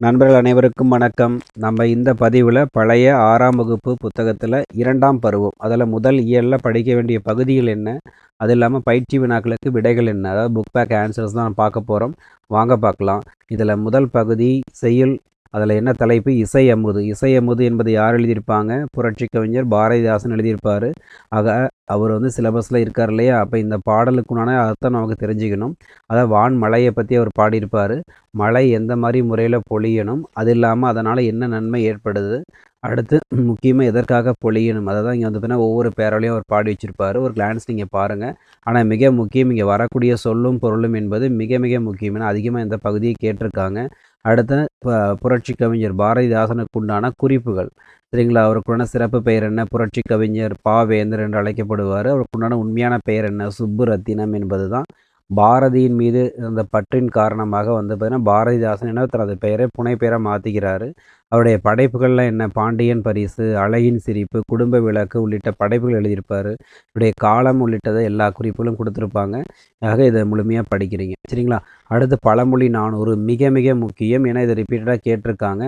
நண்பர்கள் அனைவருக்கும் வணக்கம். நம்ம இந்த பதிவில் பழைய ஆறாம் வகுப்பு புத்தகத்தில் இரண்டாம் பருவம் அதில் முதல் இயலில் படிக்க வேண்டிய பகுதிகள் என்ன அது இல்லாமல் பயிற்சி வினாக்களுக்கு விடைகள் என்ன அதாவது புக் பேக் ஆன்சர்ஸ் தான் பார்க்க போகிறோம் வாங்க பார்க்கலாம். இதில் முதல் பகுதி செய்யுள் அதில் என்ன தலைப்பு? இசை அமுது. இசை அமுது என்பது யார் எழுதியிருப்பாங்க? புரட்சி கவிஞர் பாரதிதாசன் எழுதியிருப்பார். ஆக அவர் வந்து சிலபஸில் இருக்கார் இல்லையா? அப்போ இந்த பாடலுக்குண்டான அர்த்தம் நமக்கு தெரிஞ்சுக்கணும். அதாவது வான் மழையை பற்றி அவர் பாடியிருப்பார். மழை எந்த மாதிரி முறையில் பொழியணும்? அது இல்லாமல் அதனால் என்ன நன்மை ஏற்படுது? அடுத்து முக்கியமாக எதற்காக பொழியணும்? அதை தான் இங்கே வந்து பார்த்தீங்கன்னா ஒவ்வொரு பேரலையும் அவர் பாடி வச்சுருப்பார். ஒரு கிளான்ஸ் நீங்கள் பாருங்கள் ஆனால் மிக முக்கியம் இங்கே வரக்கூடிய சொல்லும் பொருளும் என்பது மிக மிக முக்கியம். ஏன்னா அதிகமாக இந்த பகுதியை கேட்டிருக்காங்க. அடுத்த ப- புரட்சி கவிஞர் பாரதிதாசனுக்கு உண்டான குறிப்புகள். சரிங்களா? அவருக்குண்டான சிறப்பு பெயர் என்ன? புரட்சி கவிஞர் பாவேந்தர் என்று அழைக்கப்படுவார். அவருக்குண்டான உண்மையான பெயர் என்ன? சுப்புரத்தினம் என்பது தான் பாரதியின் மீது அந்த பற்றின் காரணமாக வந்து பார்த்தீங்கன்னா பாரதிதாசன் என்ன தனது பெயரை புனை பெயரை மாற்றிக்கிறாரு அவருடைய படைப்புகள்லாம் என்ன பாண்டியன் பரிசு அழகின் சிரிப்பு குடும்ப விளக்கு உள்ளிட்ட படைப்புகள் எழுதியிருப்பார். இவருடைய காலம் உள்ளிட்டதை எல்லா குறிப்புகளும் கொடுத்துருப்பாங்க. ஆக இதை முழுமையாக படிக்கிறீங்க. சரிங்களா? அடுத்து பழமொழி நானூறு மிக மிக முக்கியம் ஏன்னா இதை ரிப்பீட்டடாக கேட்டிருக்காங்க.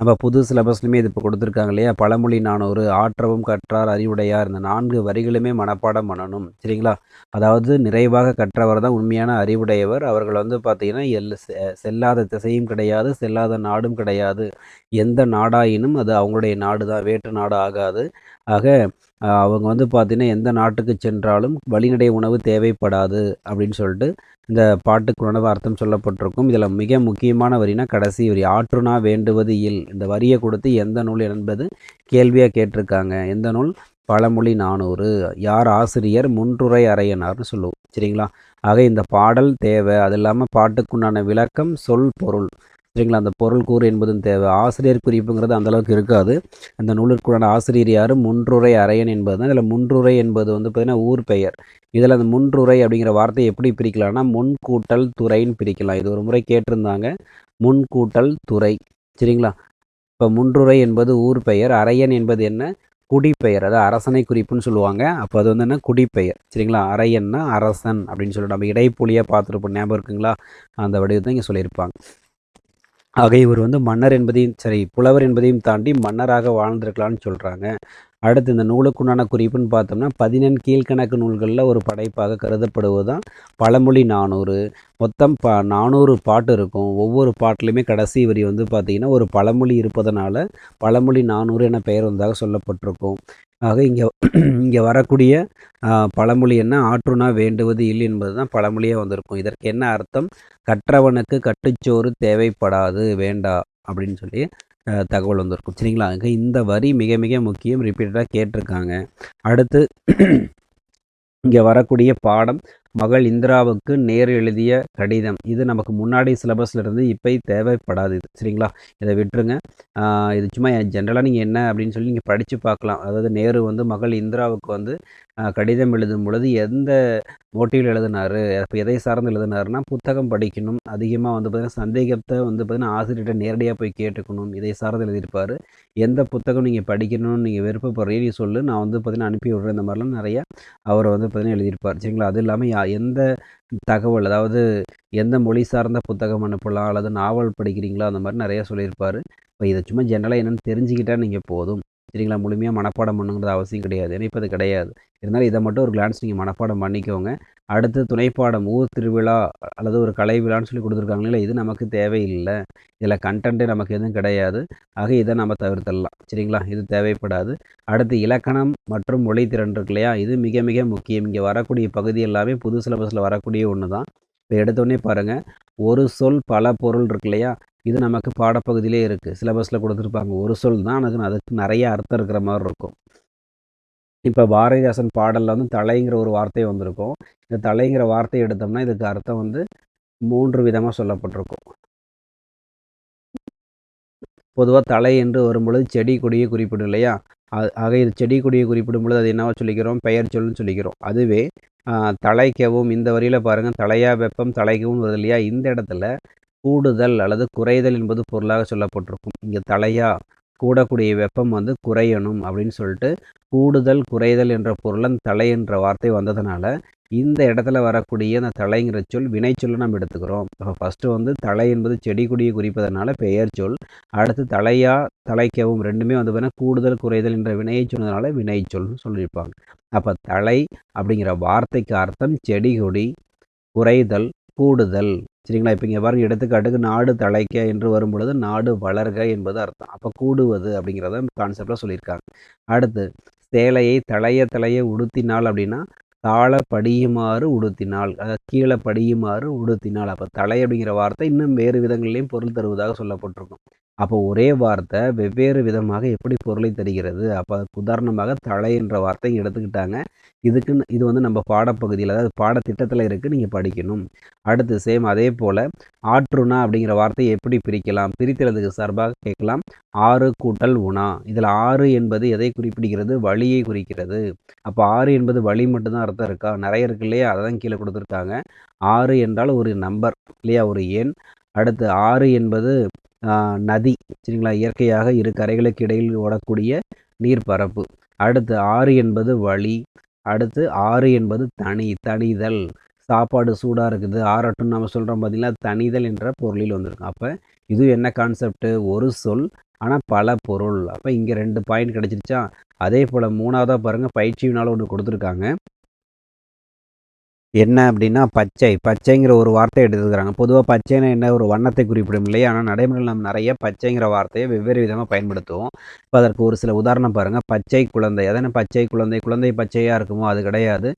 நம்ம புது சிலபஸ்லையுமே இது இப்போ கொடுத்துருக்காங்க இல்லையா? பழமொழி நானூறு ஆற்றவும் கற்றார் அறிவுடையார். இந்த நான்கு வரிகளுமே மனப்பாடம் பண்ணணும். சரிங்களா? அதாவது நிறைவாக கற்றவர் தான் உண்மையான அறிவுடையவர். அவர்கள் வந்து பார்த்தீங்கன்னா எல் செல்லாத திசையும் கிடையாது செல்லாத நாடும் கிடையாது. எந்த நாடாயினும் அது அவங்களுடைய நாடு தான் வேற்று நாடு ஆகாது. ஆக அவங்க வந்து பார்த்தீங்கன்னா எந்த நாட்டுக்கு சென்றாலும் வழிநடை உணவு தேவைப்படாது அப்படின்னு சொல்லிட்டு இந்த பாட்டுக்கு உணவு அர்த்தம் சொல்லப்பட்டிருக்கும். இதில் மிக முக்கியமான வரினா கடைசி வரி. ஆற்றுனா வேண்டுவது இல். இந்த வரியை கொடுத்து எந்த நூல் என்பது கேள்வியாக கேட்டிருக்காங்க. எந்த நூல்? பழமொழி நானூறு. யார் ஆசிரியர்? முன்றுரை அறையனார்னு சொல்லுவோம். சரிங்களா? ஆக இந்த பாடல் தேவை. அது இல்லாமல் பாட்டுக்குண்டான விளக்கம் சொல் பொருள். சரிங்களா? அந்த பொருள் கூறு என்பதும் தேவை. ஆசிரியர் குறிப்புங்கிறது அந்த அளவுக்கு இருக்காது. அந்த நூலிற்குள்ளான ஆசிரியர் யார்? முன்றுரை அறையன் என்பது தான் இதில் முன்றுரை என்பது வந்து பார்த்திங்கன்னா ஊர் பெயர். இதில் அந்த முன்றுரை அப்படிங்கிற வார்த்தையை எப்படி பிரிக்கலாம்னா முன்கூட்டல் துறைன்னு பிரிக்கலாம். இது ஒரு முறை கேட்டிருந்தாங்க. முன்கூட்டல் துறை. சரிங்களா? இப்போ முன்றுரை என்பது ஊர் பெயர் அரையன் என்பது என்ன? குடிப்பெயர் அதாவது அரசனை குறிப்புன்னு சொல்லுவாங்க. அப்போ அது வந்து என்ன? குடிப்பெயர் சரிங்களா? அரையன்னா அரசன் அப்படின்னு சொல்லிட்டு நம்ம இடைப்புலியாக பார்த்துருப்போம். ஞாபகம் இருக்குங்களா? அந்த வடிவத்தை இங்கே சொல்லியிருப்பாங்க. ஆக இவர் வந்து மன்னர் என்பதையும் சரி புலவர் என்பதையும் தாண்டி மன்னராக வாழ்ந்திருக்கலாம்னு சொல்கிறாங்க அடுத்து இந்த நூலுக்குண்டான குறிப்புன்னு பார்த்தோம்னா பதினெண் கீழ்க்கணக்கு நூல்களில் ஒரு படைப்பாக கருதப்படுவது தான் பழமொழி நானூறு. மொத்தம் ப நானூறு பாட்டு இருக்கும். ஒவ்வொரு பாட்டிலையுமே கடைசி வரி வந்து பார்த்திங்கன்னா ஒரு பழமொழி இருப்பதனால பழமொழி நானூறு என பெயர் வந்ததாக சொல்லப்பட்டிருக்கும். ஆக இங்கே இங்கே வரக்கூடிய பழமொழி என்ன? ஆற்றுனா வேண்டுவது இல்லை என்பது தான் பழமொழியாக வந்திருக்கும். இதற்கு என்ன அர்த்தம்? கற்றவனுக்கு கட்டுச்சோறு தேவைப்படாது வேண்டா அப்படின்னு சொல்லி தகவல் வந்திருக்கும். சரிங்களா? ஆக இந்த வரி மிக மிக முக்கியம். ரிப்பீட்டடாக கேட்டிருக்காங்க. அடுத்து இங்கே வரக்கூடிய பாடம் மகள் இந்திராவுக்கு நேர் எழுதிய கடிதம். இது நமக்கு முன்னாடி சிலபஸில் இருந்து இப்போ தேவைப்படாது இது. சரிங்களா? இதை விட்டுருங்க. இது சும்மா ஜென்ரலாக நீங்கள் என்ன அப்படின்னு சொல்லி நீங்கள் படித்து பார்க்கலாம். அதாவது நேரு வந்து மகள் இந்திராவுக்கு வந்து கடிதம் எழுதும் பொழுது எந்த மோட்டிவில் எழுதினாரு? அப்போ எதை சார்ந்து எழுதினாருன்னா புத்தகம் படிக்கணும். அதிகமாக வந்து பார்த்தீங்கன்னா சந்தேகத்தை வந்து பார்த்திங்கன்னா ஆசிரியர்கிட்ட நேரடியாக போய் கேட்டுக்கணும். இதை சார்ந்து எழுதியிருப்பார். எந்த புத்தகம் நீங்கள் படிக்கணும்னு நீங்கள் விருப்பப்படுறீங்க சொல்லு. நான் வந்து பார்த்தீங்கன்னா அனுப்பி விட்றேன். இந்த மாதிரிலாம் நிறையா அவர் வந்து பார்த்தீங்கன்னா எழுதியிருப்பார். சரிங்களா? அது இல்லாமல் எந்த தகவல் அதாவது எந்த மொழி சார்ந்த புத்தகம் அனுப்பலாம் அல்லது நாவல் படிக்கிறீங்களா அந்த மாதிரி நிறைய சொல்லியிருப்பார். இப்போ இதை சும்மா ஜென்ரலாக என்னென்னு தெரிஞ்சுக்கிட்டா நீங்கள் போதும். சரிங்களா? முழுமையாக மனப்பாடம் பண்ணுங்கிறது அவசியம் கிடையாது. ஏன்னா இப்போ அது கிடையாது. இருந்தாலும் இதை மட்டும் ஒரு கிளான்ஸ் நீங்கள் மனப்பாடம் பண்ணிக்கோங்க. அடுத்து துணைப்பாடம் ஊர் திருவிழா அல்லது ஒரு கலை விழான்னு சொல்லி கொடுத்துருக்காங்களே இது நமக்கு தேவையில்லை. இதில் கண்டென்ட்டே நமக்கு எதுவும் கிடையாது. ஆக இதை நம்ம தவிர்த்தரலாம் சரிங்களா? இது தேவைப்படாது. அடுத்து இலக்கணம் மற்றும் மொழி திறன் இருக்கு இல்லையா? இது மிக மிக முக்கியம். இங்கே வரக்கூடிய பகுதி எல்லாமே புது சிலபஸில் வரக்கூடிய ஒன்று தான் இப்போ எடுத்தோடனே பாருங்கள் ஒரு சொல் பல பொருள் இருக்கு இல்லையா? இது நமக்கு பாடப்பகுதியிலே இருக்குது சிலபஸில் கொடுத்துருப்பாங்க. ஒரு சொல் தான் அதுக்கு அதுக்கு நிறைய அர்த்தம் இருக்கிற மாதிரி இருக்கும். இப்போ பாரதிதாசன் பாடலில் வந்து தலைங்கிற ஒரு வார்த்தை வந்திருக்கும். இந்த தலைங்கிற வார்த்தையை எடுத்தோம்னா இதுக்கு அர்த்தம் வந்து மூன்று விதமாக சொல்லப்பட்டிருக்கும். பொதுவாக தலை என்று வரும்பொழுது செடி கொடியை குறிப்பிடும் இல்லையா? அது- ஆக இது செடி கொடியை குறிப்பிடும் பொழுது அது என்னவா சொல்லிக்கிறோம்? பெயர் சொல்லுன்னு சொல்லிக்கிறோம். அதுவே தலைக்கவும் இந்த வரியில் பாருங்கள் தலையா வெப்பம் தலைக்கவும் வருது இல்லையா? இந்த இடத்துல கூடுதல் அல்லது குறைதல் என்பது பொருளாக சொல்லப்பட்டிருக்கும். இங்கே தலையா கூடக்கூடிய வெப்பம் வந்து குறையணும் அப்படின்னு சொல்லிட்டு கூடுதல் குறைதல் என்ற பொருளன் தலை என்ற வார்த்தை வந்ததுனால இந்த இடத்துல வரக்கூடிய அந்த தலைங்கிற சொல் வினைச்சொல்லை நம்ம எடுத்துக்கிறோம். இப்போ ஃபஸ்ட்டு வந்து தலை என்பது செடி கொடியை குறிப்பதனால பெயர் சொல். அடுத்து தலையா தலைக்கவும் ரெண்டுமே வந்து பார்த்தீங்கன்னா கூடுதல் குறைதல் என்ற வினையை சொன்னதுனால வினைச்சொல்னு சொல்லியிருப்பாங்க. அப்போ தலை அப்படிங்கிற வார்த்தைக்கு அர்த்தம் செடி கொடி குறைதல் கூடுதல். சரிங்களா? இப்போ இங்கே பாருங்கள் எடுத்துக்காட்டுக்கு நாடு தழைக்க என்று வரும் பொழுது நாடு வளர்க என்பது அர்த்தம். அப்போ கூடுவது அப்படிங்கிறத கான்செப்டில் சொல்லியிருக்காங்க. அடுத்து சேலையை தழைய தலைய உடுத்தினால் அப்படின்னா தாழ படியுமாறு உடுத்தினால் அதாவது கீழே படியுமாறு உடுத்தினால். அப்போ தலை அப்படிங்கிற வார்த்தை இன்னும் வேறு விதங்களிலையும் பொருள் தருவதாக சொல்லப்பட்டிருக்கும். அப்போ ஒரே வார்த்தை வெவ்வேறு விதமாக எப்படி பொருளை தருகிறது? அப்போ உதாரணமாக தலை என்ற வார்த்தை எடுத்துக்கிட்டாங்க. இதுக்குன்னு இது வந்து நம்ம பாடப்பகுதியில் அதாவது பாடத்திட்டத்தில் இருக்குது நீங்கள் படிக்கணும். அடுத்து சேம் அதே போல் ஆற்றுணா அப்படிங்கிற வார்த்தையை எப்படி பிரிக்கலாம்? பிரிக்கிறதுக்கு சார்பாக கேட்கலாம். ஆறு கூட்டல் உணா. இதில் ஆறு என்பது எதை குறிப்பிடுகிறது? வழியை குறிக்கிறது. அப்போ ஆறு என்பது வழி மட்டும்தான் அர்த்தம் இருக்கா? நிறைய இருக்கு இல்லையா? அதை தான் கீழே கொடுத்துருக்காங்க. ஆறு என்றால் ஒரு நம்பர் இல்லையா? ஒரு எண். அடுத்து ஆறு என்பது நதி சரிங்களா? இயற்கையாக இரு கரைகளுக்கு இடையில் ஓடக்கூடிய நீர்ப்பரப்பு. அடுத்து ஆறு என்பது வழி அடுத்து ஆறு என்பது தனி தனிதல். சாப்பாடு சூடாக இருக்குது. ஆறட்டும் நம்ம சொல்கிறோம் பார்த்திங்கன்னா தனிதல் என்ற பொருளில் வந்திருக்கும். அப்போ இது என்ன கான்செப்ட்டு ஒரு சொல் ஆனால் பல பொருள். அப்போ இங்கே ரெண்டு பாயிண்ட் கிடச்சிருச்சா? அதே போல் மூணாவதாக பாருங்கள் பயிற்சியினால் ஒன்று கொடுத்துருக்காங்க. என்ன அப்படின்னா பச்சை பச்சைங்கிற ஒரு வார்த்தை எடுத்துக்கிறாங்க. பொதுவாக பச்சைன்னா என்ன? ஒரு வண்ணத்தை குறிப்பிடும் இல்லையா? ஆனால் நடைமுறையில் நம்ம நிறைய பச்சைங்கிற வார்த்தையை வெவ்வேறு விதமாக பயன்படுத்துவோம். இப்போ அதற்கு ஒரு சில உதாரணம் பாருங்கள் பச்சை குழந்தை. அதான பச்சை குழந்தை? குழந்தை பச்சையாக இருக்குமோ? அது கிடையாது.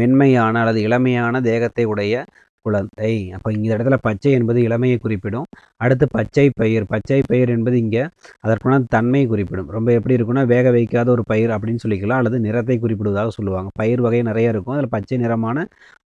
மென்மையான அல்லது இளமையான தேகத்தை உடைய குழந்தை. அப்போ இந்த இடத்துல பச்சை என்பது இளமையை குறிப்பிடும். அடுத்து பச்சை பயிர். பச்சை பயிர் என்பது இங்கே அதற்குன தன்மையை குறிப்பிடும். ரொம்ப எப்படி இருக்குன்னா வேக வைக்காத ஒரு பயிர் அப்படின்னு சொல்லிக்கலாம். அல்லது நிறத்தை குறிப்பிடுவதாக சொல்லுவாங்க. பயிர் வகை நிறைய இருக்கும். அதில் பச்சை நிறமான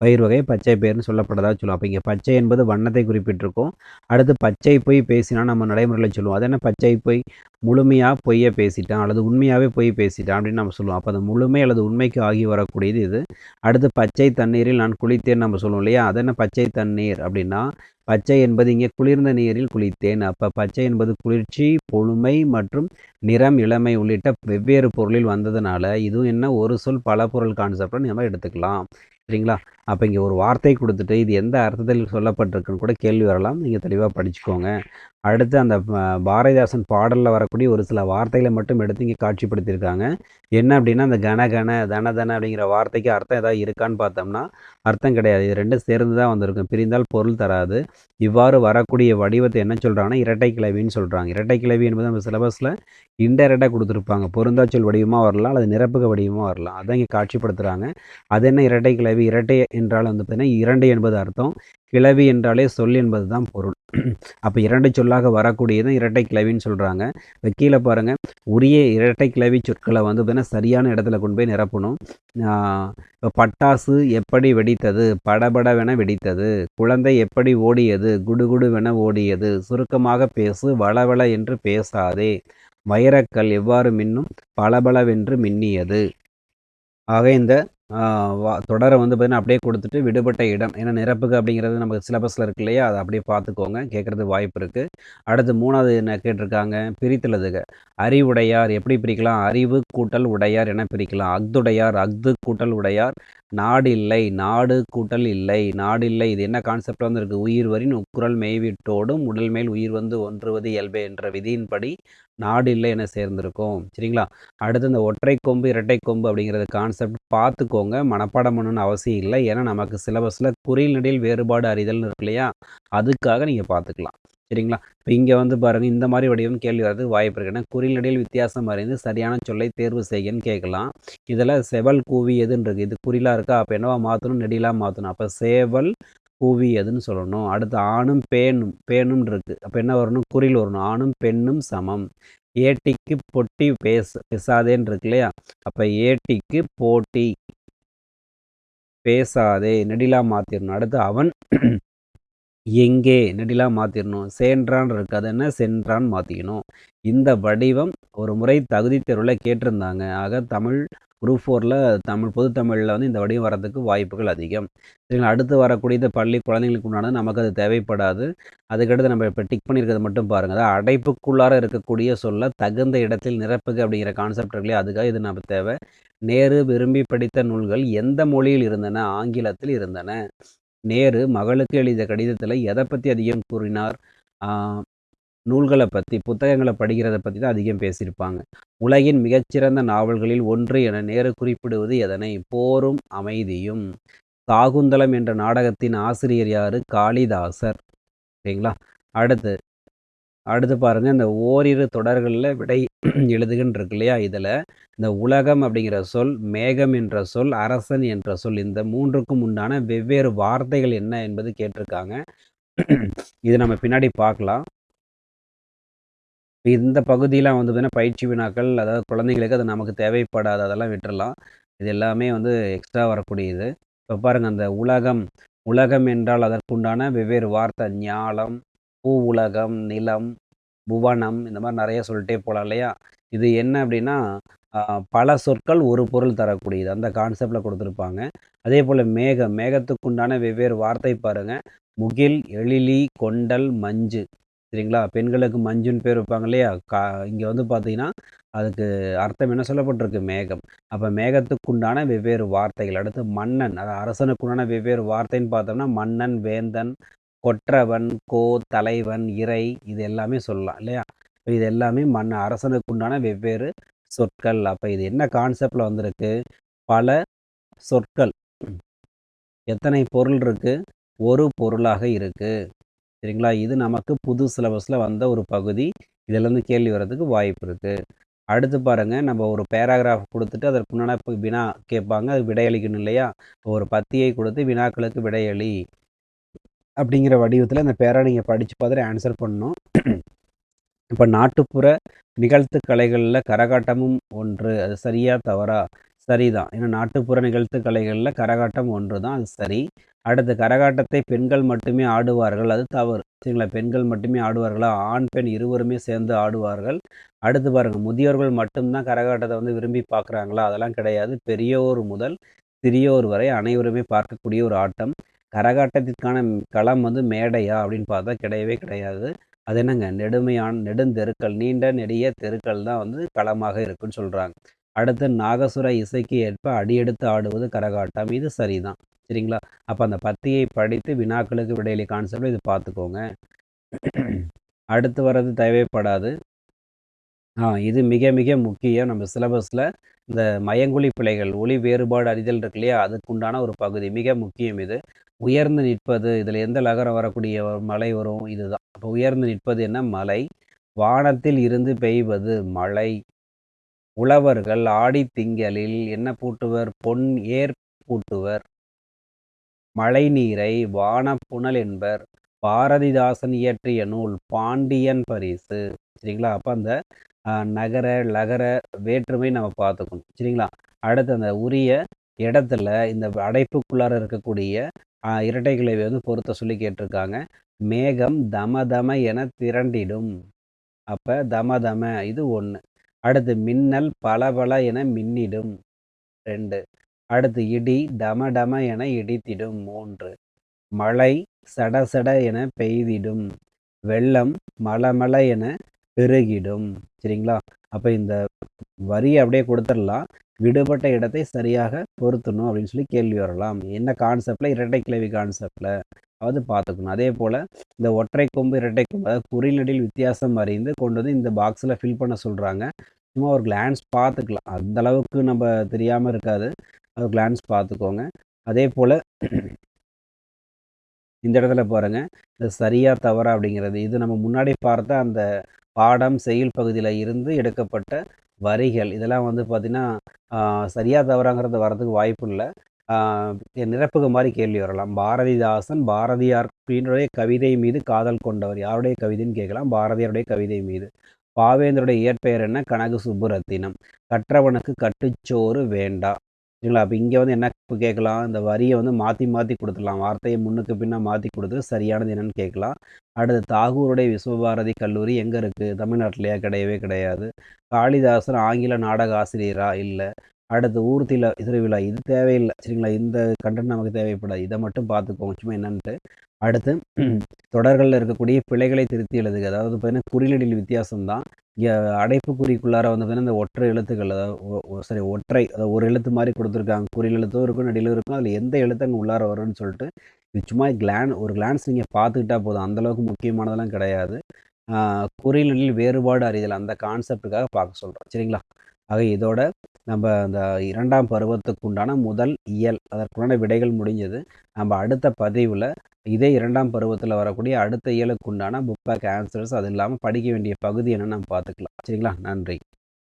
பயிர் வகை பச்சை பயிர்னு சொல்லப்பட்டதாக சொல்லுவோம். அப்போ இங்கே பச்சை என்பது வண்ணத்தை குறிப்பிட்டிருக்கும். அடுத்து பச்சை பொய் பேசினா நம்ம நடைமுறையில் சொல்லுவோம். அது என்ன? பச்சை பொய் முழுமையாக பொய்யை பேசிட்டான் அல்லது உண்மையாகவே பொய் பேசிட்டான் அப்படின்னு நம்ம சொல்லுவோம். அப்போ அந்த முழுமை அல்லது உண்மைக்கு ஆகி வரக்கூடியது இது. அடுத்து பச்சை தண்ணீரில் நான் குளித்தேன் நம்ம சொல்லுவோம் இல்லையா? அது என்ன? பச்சை தண்ணீர் அப்படின்னா பச்சை என்பது இங்கே குளிர்ந்த நீரில் குளித்தேன். அப்போ பச்சை என்பது குளிர்ச்சி பொழுமை மற்றும் நிறம் இளமை உள்ளிட்ட வெவ்வேறு பொருளில் வந்ததுனால இதுவும் என்ன ஒரு சொல் பல பொருள் கான்செப்டை நம்ம எடுத்துக்கலாம். சரிங்களா? அப்போ இங்கே ஒரு வார்த்தை கொடுத்துட்டு இது எந்த அர்த்தத்தில் சொல்லப்பட்டிருக்குன்னு கூட கேள்வி வரலாம். நீங்கள் தெளிவாக படிச்சுக்கோங்க. அடுத்து அந்த பாரதிதாசன் பாடலில் வரக்கூடிய ஒரு சில வார்த்தைகளை மட்டும் எடுத்து இங்கே காட்சிப்படுத்தியிருக்காங்க. என்ன அப்படின்னா அந்த கன கன தன தன அப்படிங்கிற வார்த்தைக்கு அர்த்தம் ஏதாவது இருக்கான்னு பார்த்தோம்னா அர்த்தம் கிடையாது. இது ரெண்டும் சேர்ந்து தான் வந்திருக்கும். பிரிந்தால் பொருள் தராது. இவ்வாறு வரக்கூடிய வடிவத்தை என்ன சொல்கிறாங்கன்னா இரட்டை கிளவின்னு சொல்கிறாங்க இரட்டை கிளவி என்பது நம்ம சிலபஸில் இன்டெரக்டாக கொடுத்துருப்பாங்க. பொருந்தாச்சொல் வடிவமாக வரலாம் அல்லது நிரப்புக வடிவமாக வரலாம். அதான் இங்கே காட்சிப்படுத்துகிறாங்க அது என்ன இரட்டை கிளவி? இரட்டை என்றால் வந்து பார்த்திங்கன்னா இரண்டு என்பது அர்த்தம் கிளவி என்றாலே சொல் என்பது தான் பொருள். அப்போ இரண்டு சொல்லாக வரக்கூடியது இரட்டை கிளவின்னு சொல்கிறாங்க இப்போ கீழே பாருங்கள் உரிய இரட்டை கிளவி சொற்களை வந்து பார்த்தீங்கன்னா சரியான இடத்துல கொண்டு போய் நிரப்பணும். இப்போ பட்டாசு எப்படி வெடித்தது படபடவென வெடித்தது குழந்தை எப்படி ஓடியது குடுகுடுவென ஓடியது சுருக்கமாக பேசு வளவள என்று பேசாதே வைரக்கல் எவ்வாறு மின்னும் பளபளவென்று மின்னியது. ஆக இந்த தொடரை வந்து பார்த்திங்கன்னா அப்படியே கொடுத்துட்டு விடுபட்ட இடம். ஏன்னா நிரப்புக அப்படிங்கிறது நமக்கு சிலபஸில் இருக்கு இல்லையா? அதை அப்படியே பார்த்துக்கோங்க. கேட்குறது வாய்ப்பு இருக்குது அடுத்து மூணாவது என்ன கேட்டிருக்காங்க? பிரித்தலதுக அறிவுடையார் எப்படி பிரிக்கலாம்? அறிவு கூட்டல் உடையார் என பிரிக்கலாம். அக்துடையார் அக்து கூட்டல் உடையார். நாடு இல்லை நாடு கூட்டல் இல்லை நாடு இல்லை இது என்ன கான்செப்ட் வந்து இருக்குது உயிர் வரின் உக்குரல் மெய்விட்டோடும் உடல் மேல் உயிர் வந்து ஒன்றுவது இயல்பே என்ற விதியின்படி நாடு இல்லை என சேர்ந்திருக்கும். சரிங்களா? அடுத்து இந்த ஒற்றை கொம்பு இரட்டை கொம்பு அப்படிங்கிறது கான்செப்ட் பார்த்துக்கோங்க. மனப்பாடம் பண்ணணும்னு அவசியம் இல்லை. ஏன்னா நமக்கு சிலபஸில் குறியில் நடையில் வேறுபாடு அறிதல்னு இருக்கு இல்லையா? அதுக்காக நீங்கள் பார்த்துக்கலாம். சரிங்களா? இப்போ இங்கே வந்து பாருங்கள் இந்த மாதிரி வடிவம் கேள்வி வரது வாய்ப்பு இருக்கு. ஏன்னா குறில் வித்தியாசம் அறிந்து சரியான சொல்லை தேர்வு செய்யன்னு கேட்கலாம். இதில் செவல் கூவியதுன்னு இருக்குது இது குறிலாக இருக்கா? அப்போ என்னவா மாற்றணும் நெடிலாக மாற்றணும் அப்போ சேவல் கூவியதுன்னு சொல்லணும். அடுத்து ஆணும் பேணும் பேணும் இருக்குது அப்போ என்ன வரணும்? குறில் வரணும். ஆணும் பெண்ணும் சமம். ஏட்டிக்கு பொட்டி பேச பேசாதேன்னு இருக்கு இல்லையா? அப்போ ஏட்டிக்கு போட்டி பேசாதே நெடிலாக மாற்றிடணும் அடுத்து அவன் எங்கே? நெடிலா மாற்றிடணும் சேன்றான் இருக்காது என்ன? சென்றான் மாற்றிக்கணும் இந்த வடிவம் ஒரு முறை தகுதி தேர்வில் கேட்டிருந்தாங்க. ஆக தமிழ் குரூப் ஃபோரில் தமிழ் பொது தமிழில் வந்து இந்த வடிவம் வரதுக்கு வாய்ப்புகள் அதிகம். சரிங்களா? அடுத்து இந்த பள்ளி குழந்தைங்களுக்கு உண்டானது நமக்கு அது தேவைப்படாது. அதுக்கடுத்து நம்ம இப்போ டிக் பண்ணியிருக்கிறது மட்டும் பாருங்கள் அதாவது அடைப்புக்குள்ளார இருக்கக்கூடிய சொல்ல தகுந்த இடத்தில் நிரப்புக அப்படிங்கிற கான்செப்ட் அதுக்காக இது நம்ம தேவை. நேரு விரும்பி படித்த நூல்கள் எந்த மொழியில் இருந்தன? ஆங்கிலத்தில் இருந்தன. நேரு மகளுக்கு எழுதிய கடிதத்தில் எதை பற்றி அதிகம் கூறினார்? நூல்களை பற்றி புத்தகங்களை படிக்கிறத பற்றி தான் அதிகம் பேசியிருப்பாங்க. உலகின் மிகச்சிறந்த நாவல்களில் ஒன்று என நேரு குறிப்பிடுவது எதனை? போரும் அமைதியும். சாகுந்தலம் என்ற நாடகத்தின் ஆசிரியர் யாரு? காளிதாசர். சரிங்களா? அடுத்து அடுத்து பாருங்கள் இந்த ஓரிரு தொடர்களில் விடை எழுதுகின்ற இருக்கு இல்லையா? இதில் இந்த உலகம் அப்படிங்கிற சொல் மேகம் என்ற சொல் அரசன் என்ற சொல் இந்த மூன்றுக்கும் உண்டான வெவ்வேறு வார்த்தைகள் என்ன என்பது கேட்டிருக்காங்க. இது நம்ம பின்னாடி பார்க்கலாம். இந்த பகுதியெலாம் வந்து பார்த்தீங்கன்னா பயிற்சி வினாக்கள் அதாவது குழந்தைங்களுக்கு அது நமக்கு தேவைப்படாது அதெல்லாம் விட்டுறலாம். இது எல்லாமே வந்து எக்ஸ்ட்ரா வரக்கூடியது. இப்போ பாருங்கள் அந்த உலகம் உலகம் என்றால் அதற்குண்டான வெவ்வேறு வார்த்தை ஞாலம் பூ உலகம் நிலம் புவனம் இந்த மாதிரி நிறைய சொல்லிட்டே போகலாம் இல்லையா? இது என்ன அப்படின்னா பல சொற்கள் ஒரு பொருள் தரக்கூடியது. அந்த கான்செப்டில் கொடுத்துருப்பாங்க. அதே போல் மேகம் மேகத்துக்குண்டான வெவ்வேறு வார்த்தை பாருங்கள் முகில் எழிலி கொண்டல் மஞ்சு. சரிங்களா? பெண்களுக்கு மஞ்சுன்னு பேர் வைப்பாங்க இல்லையா? கா இங்கே வந்து பார்த்தீங்கன்னா அதுக்கு அர்த்தம் என்ன சொல்லப்பட்டிருக்கு? மேகம். அப்போ மேகத்துக்குண்டான வெவ்வேறு வார்த்தைகள். அடுத்து மன்னன் அது அரசனுக்குண்டான வெவ்வேறு வார்த்தைன்னு பார்த்தோம்னா மன்னன் வேந்தன் கொற்றவன் கோ தலைவன் இறை இது எல்லாமே சொல்லலாம் இல்லையா? இது எல்லாமே மன்ன அரசனுக்குண்டான வெவ்வேறு சொற்கள். அப்போ இது என்ன கான்செப்டில் வந்திருக்கு? பல சொற்கள். எத்தனை பொருள் இருக்குது ஒரு பொருளாக இருக்குது சரிங்களா? இது நமக்கு புது சிலபஸில் வந்த ஒரு பகுதி. இதிலேருந்து கேள்வி வர்றதுக்கு வாய்ப்பு இருக்குது அடுத்து பாருங்கள் நம்ம ஒரு பேராகிராஃப் கொடுத்துட்டு அதற்கு முன்னாடி வினா கேட்பாங்க. அது விடையளிக்கணும் இல்லையா? ஒரு பத்தியை கொடுத்து வினாக்களுக்கு விடையளி. அப்படிங்கிற வடிவத்தில் அந்த பேரா நீங்கள் படித்து பார்த்துட்டு ஆன்சர் பண்ணணும். இப்போ நாட்டுப்புற நிகழ்த்து கலைகளில் கரகாட்டமும் ஒன்று. அது சரியா தவறா? சரிதான். ஏன்னா நாட்டுப்புற நிகழ்த்து கலைகளில் கரகாட்டம் ஒன்று தான் அது சரி. அடுத்து கரகாட்டத்தை பெண்கள் மட்டுமே ஆடுவார்கள். அது தவறு. சரிங்களா? பெண்கள் மட்டுமே ஆடுவார்களா? ஆண் பெண் இருவருமே சேர்ந்து ஆடுவார்கள். அடுத்து பாருங்கள் முதியோர்கள் மட்டும்தான் கரகாட்டத்தை வந்து விரும்பி பார்க்குறாங்களா? அதெல்லாம் கிடையாது. பெரியோர் முதல் சிறியோர் வரை அனைவருமே பார்க்கக்கூடிய ஒரு ஆட்டம். கரகாட்டத்திற்கான களம் வந்து மேடையா அப்படின்னு பார்த்தா கிடையவே கிடையாது. அது என்னங்க? நெடுமையான நெடுந்தெருக்கள் நீண்ட நெடிய தெருக்கள் தான் வந்து களமாக இருக்குன்னு சொல்கிறாங்க அடுத்து நாகசுர இசைக்கு ஏற்ப அடியெடுத்து ஆடுவது கரகாட்டம். இது சரிதான். சரிங்களா? அப்போ அந்த பத்தியை படித்து வினாக்களுக்கு விடையிலே கான்செப்ட் இது பார்த்துக்கோங்க. அடுத்து வர்றது தேவைப்படாது. ஆ இது மிக மிக முக்கியம். நம்ம சிலபஸில் இந்த மயங்குழி பிழைகள் ஒளி வேறுபாடு அறிதல் இருக்கு இல்லையா? அதுக்குண்டான ஒரு பகுதி. மிக முக்கியம் இது. உயர்ந்து நிற்பது இதில் எந்த லகரம் வரக்கூடிய மலை வரும் இதுதான். அப்போ உயர்ந்து நிற்பது என்ன? மலை. வானத்தில் இருந்து பெய்வது மழை உழவர்கள் ஆடி திங்களில் என்ன பூட்டுவர்? பொன் ஏர் பூட்டுவர். மழை நீரை வானப்புணல் என்பர். பாரதிதாசன் இயற்றிய நூல் பாண்டியன் பரிசு. சரிங்களா? அப்போ அந்த நகர லகர வேற்றுமை நம்ம பார்த்துக்கணும். சரிங்களா? அடுத்து அந்த உரிய இடத்துல இந்த அடைப்புக்குள்ளார இருக்கக்கூடிய இரட்டைகளை வந்து பொருத்த சொல்லி கேட்டிருக்காங்க. மேகம் தம தம என திரண்டிடும். அப்போ தம தம இது ஒன்று அடுத்து மின்னல் பல என மின்னிடும். ரெண்டு. அடுத்து இடி டம டம என இடித்திடும். மூன்று. மழை சட சட என பெய்திடும். வெள்ளம் மலமல என பெருகிடும். சரிங்களா? அப்போ இந்த வரியை அப்படியே கொடுத்துடலாம். விடுபட்ட இடத்தை சரியாக பொருத்தணும் அப்படின்னு சொல்லி கேள்வி வரலாம். என்ன கான்செப்டில் இரட்டை கிளவி கான்செப்டில் அதாவது பார்த்துக்கணும். அதே போல் இந்த ஒற்றை கொம்பு இரட்டை கொம்பு அதாவது குறிநடில் வித்தியாசம் அறிந்து கொண்டு வந்து இந்த பாக்ஸில் ஃபில் பண்ண சொல்கிறாங்க சும்மா ஒரு கிளான்ஸ் பார்த்துக்கலாம். அந்த அளவுக்கு நம்ம தெரியாமல் இருக்காது. அது கிளான்ஸ் பார்த்துக்கோங்க. அதே போல் இந்த இடத்துல பாருங்கள் இது சரியாக தவறா அப்படிங்கிறது. இது நம்ம முன்னாடி பார்த்த அந்த பாடம் செயல் பகுதியில் இருந்து எடுக்கப்பட்ட வரிகள். இதெல்லாம் வந்து பார்த்திங்கன்னா சரியாக தவறாங்கிறது வரதுக்கு வாய்ப்பு இல்லை. நிரப்புக மாதிரி கேள்வி வரலாம். பாரதிதாசன் பாரதியார் அப்படின்னுடைய கவிதை மீது காதல் கொண்டவர். யாருடைய கவிதைன்னு கேட்கலாம். பாரதியாருடைய கவிதை மீது. பாவேந்தருடைய இயற்பெயர் என்ன? கனகு சுப்புரத்தினம் கற்றவனுக்கு கட்டுச்சோறு வேண்டா. சரிங்களா? அப்போ இங்கே வந்து என்ன கேட்கலாம்? இந்த வரியை வந்து மாற்றி மாற்றி கொடுத்துடலாம். வார்த்தையை முன்னுக்கு பின்னே மாற்றி கொடுத்து சரியானது என்னென்னு கேட்கலாம். அடுத்து தாகூருடைய விஸ்வபாரதி கல்லூரி எங்கே இருக்குது தமிழ்நாட்டிலையா? கிடையவே கிடையாது. காளிதாசன் ஆங்கில நாடக ஆசிரியரா? இல்லை. அடுத்து ஊர்த்தியில் திருவிழா இது தேவையில்லை. சரிங்களா? இந்த கண்டென்ட் நமக்கு தேவைப்படாது. இதை மட்டும் பார்த்துக்கோங்க. சும்மா என்னன்ட்டு. அடுத்து தொடர்களில் இருக்கக்கூடிய பிழைகளை திருத்தி எழுதுக. அதாவது பார்த்தீங்கன்னா குறிநடில் வித்தியாசம் தான் அடைப்புக்குறிக்குள்ளார வந்து பார்த்தீங்கன்னா இந்த ஒற்றை எழுத்துக்கள் அதாவது சரி ஒற்றை அதாவது ஒரு எழுத்து மாதிரி கொடுத்துருக்காங்க. குறியில் எழுத்தும் இருக்கும் நடிலும் இருக்கும். அதில் எந்த எழுத்து அங்கே உள்ளார வரும்னு சொல்லிட்டு இது சும்மா கிளான் ஒரு கிளான்ஸ் நீங்கள் பார்த்துக்கிட்டா போதும். அந்தளவுக்கு முக்கியமானதெல்லாம் கிடையாது. குறிநடில் வேறுபாடு அறிதல் அந்த கான்செப்டுக்காக பார்க்க சொல்கிறோம் சரிங்களா? ஆக இதோட நம்ம அந்த இரண்டாம் பருவத்துக்கு உண்டான முதல் இயல் அதற்குண்டான விடைகள் முடிஞ்சது. நம்ம அடுத்த பதிவில் இதே இரண்டாம் பருவத்தில் வரக்கூடிய அடுத்த இயலுக்கு உண்டான புக் பேக் ஆன்சர்ஸ் அது இல்லாமல் படிக்க வேண்டிய பகுதி என்னன்னு நம்ம பார்த்துக்கலாம். சரிங்களா? நன்றி.